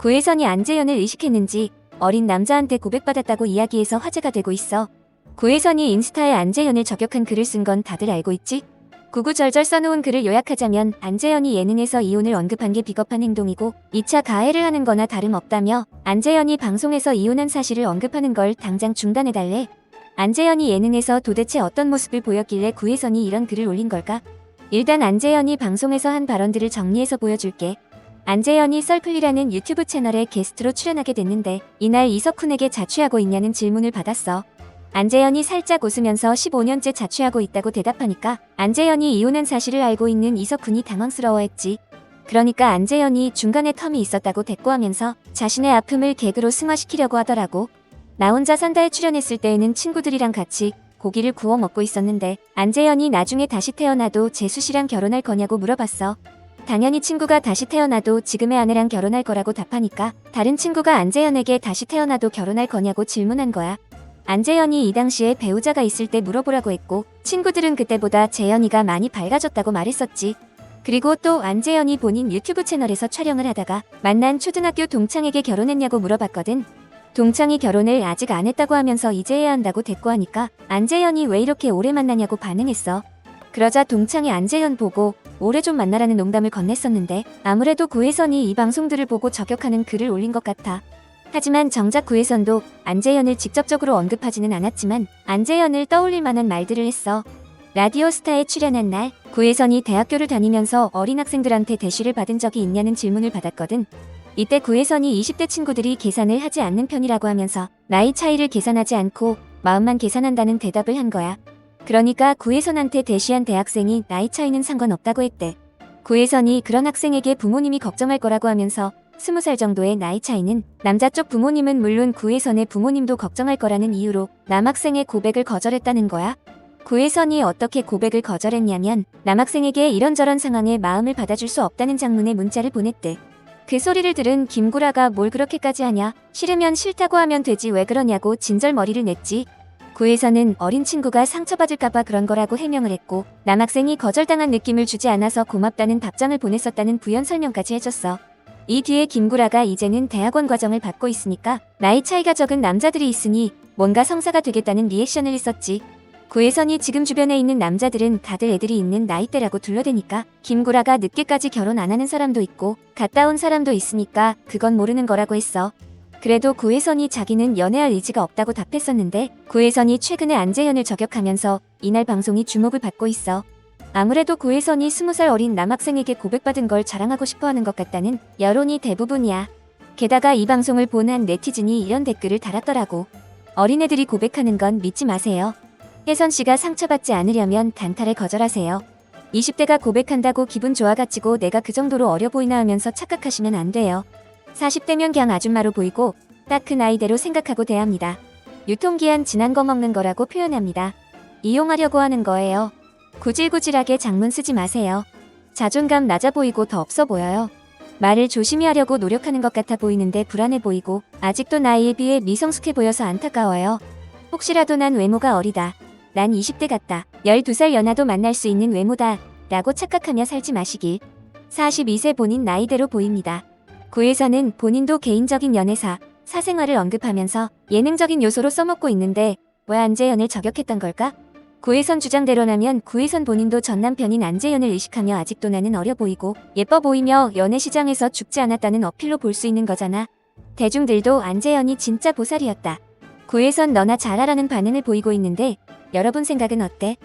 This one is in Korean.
구혜선이 안재현을 의식했는지 어린 남자한테 고백받았다고 이야기해서 화제가 되고 있어. 구혜선이 인스타에 안재현을 저격한 글을 쓴 건 다들 알고 있지? 구구절절 써놓은 글을 요약하자면 안재현이 예능에서 이혼을 언급한 게 비겁한 행동이고 2차 가해를 하는 거나 다름없다며 안재현이 방송에서 이혼한 사실을 언급하는 걸 당장 중단해달래. 안재현이 예능에서 도대체 어떤 모습을 보였길래 구혜선이 이런 글을 올린 걸까? 일단 안재현이 방송에서 한 발언들을 정리해서 보여줄게. 안재현이 썰풀리라는 유튜브 채널에 게스트로 출연하게 됐는데 이날 이석훈에게 자취하고 있냐는 질문을 받았어. 안재현이 살짝 웃으면서 15년째 자취하고 있다고 대답하니까 안재현이 이혼한 사실을 알고 있는 이석훈이 당황스러워했지. 그러니까 안재현이 중간에 텀이 있었다고 대꾸하면서 자신의 아픔을 개그로 승화시키려고 하더라고. 나 혼자 산다에 출연했을 때에는 친구들이랑 같이 고기를 구워 먹고 있었는데 안재현이 나중에 다시 태어나도 재수 씨랑 결혼할 거냐고 물어봤어. 당연히 친구가 다시 태어나도 지금의 아내랑 결혼할 거라고 답하니까 다른 친구가 안재현에게 다시 태어나도 결혼할 거냐고 질문한 거야. 안재현이 이 당시에 배우자가 있을 때 물어보라고 했고 친구들은 그때보다 재현이가 많이 밝아졌다고 말했었지. 그리고 또 안재현이 본인 유튜브 채널에서 촬영을 하다가 만난 초등학교 동창에게 결혼했냐고 물어봤거든. 동창이 결혼을 아직 안 했다고 하면서 이제 해야 한다고 대꾸하니까 안재현이 왜 이렇게 오래 만나냐고 반응했어. 그러자 동창이 안재현 보고 오래 좀 만나라는 농담을 건넸었는데 아무래도 구혜선이 이 방송들을 보고 저격하는 글을 올린 것 같아. 하지만 정작 구혜선도 안재현을 직접적으로 언급하지는 않았지만 안재현을 떠올릴 만한 말들을 했어. 라디오 스타에 출연한 날 구혜선이 대학교를 다니면서 어린 학생들한테 대시를 받은 적이 있냐는 질문을 받았거든. 이때 구혜선이 20대 친구들이 계산을 하지 않는 편이라고 하면서 나이 차이를 계산하지 않고 마음만 계산한다는 대답을 한 거야. 그러니까 구혜선한테 대시한 대학생이 나이 차이는 상관없다고 했대. 구혜선이 그런 학생에게 부모님이 걱정할 거라고 하면서 20살 정도의 나이 차이는 남자 쪽 부모님은 물론 구혜선의 부모님도 걱정할 거라는 이유로 남학생의 고백을 거절했다는 거야. 구혜선이 어떻게 고백을 거절했냐면 남학생에게 이런저런 상황에 마음을 받아줄 수 없다는 장문의 문자를 보냈대. 그 소리를 들은 김구라가 뭘 그렇게까지 하냐? 싫으면 싫다고 하면 되지 왜 그러냐고 진절머리를 냈지. 구에서는 어린 친구가 상처받을까봐 그런 거라고 해명을 했고 남학생이 거절당한 느낌을 주지 않아서 고맙다는 답장을 보냈었다는 부연 설명까지 해줬어. 이 뒤에 김구라가 이제는 대학원 과정을 받고 있으니까 나이 차이가 적은 남자들이 있으니 뭔가 성사가 되겠다는 리액션을 했었지. 구혜선이 지금 주변에 있는 남자들은 다들 애들이 있는 나이대라고 둘러대니까 김구라가 늦게까지 결혼 안 하는 사람도 있고 갔다 온 사람도 있으니까 그건 모르는 거라고 했어. 그래도 구혜선이 자기는 연애할 의지가 없다고 답했었는데 구혜선이 최근에 안재현을 저격하면서 이날 방송이 주목을 받고 있어. 아무래도 구혜선이 20살 어린 남학생에게 고백받은 걸 자랑하고 싶어하는 것 같다는 여론이 대부분이야. 게다가 이 방송을 본 한 네티즌이 이런 댓글을 달았더라고. 어린애들이 고백하는 건 믿지 마세요. 혜선 씨가 상처받지 않으려면 단칼에 거절하세요. 20대가 고백한다고 기분 좋아가지고 내가 그 정도로 어려 보이나 하면서 착각하시면 안 돼요. 40대면 그냥 아줌마로 보이고 딱 그 나이대로 생각하고 대합니다. 유통기한 지난 거 먹는 거라고 표현합니다. 이용하려고 하는 거예요. 구질구질하게 장문 쓰지 마세요. 자존감 낮아 보이고 더 없어 보여요. 말을 조심히 하려고 노력하는 것 같아 보이는데 불안해 보이고 아직도 나이에 비해 미성숙해 보여서 안타까워요. 혹시라도 난 외모가 어리다. 난 20대 같다. 12살 연하도 만날 수 있는 외모다. 라고 착각하며 살지 마시길. 42세 본인 나이대로 보입니다. 구에서는 본인도 개인적인 연애사, 사생활을 언급하면서 예능적인 요소로 써먹고 있는데 왜 안재현을 저격했던 걸까? 구혜선 주장대로라면 구혜선 본인도 전 남편인 안재현을 의식하며 아직도 나는 어려 보이고 예뻐 보이며 연애 시장에서 죽지 않았다는 어필로 볼 수 있는 거잖아. 대중들도 안재현이 진짜 보살이었다. 구혜선 너나 잘하라는 반응을 보이고 있는데 여러분 생각은 어때?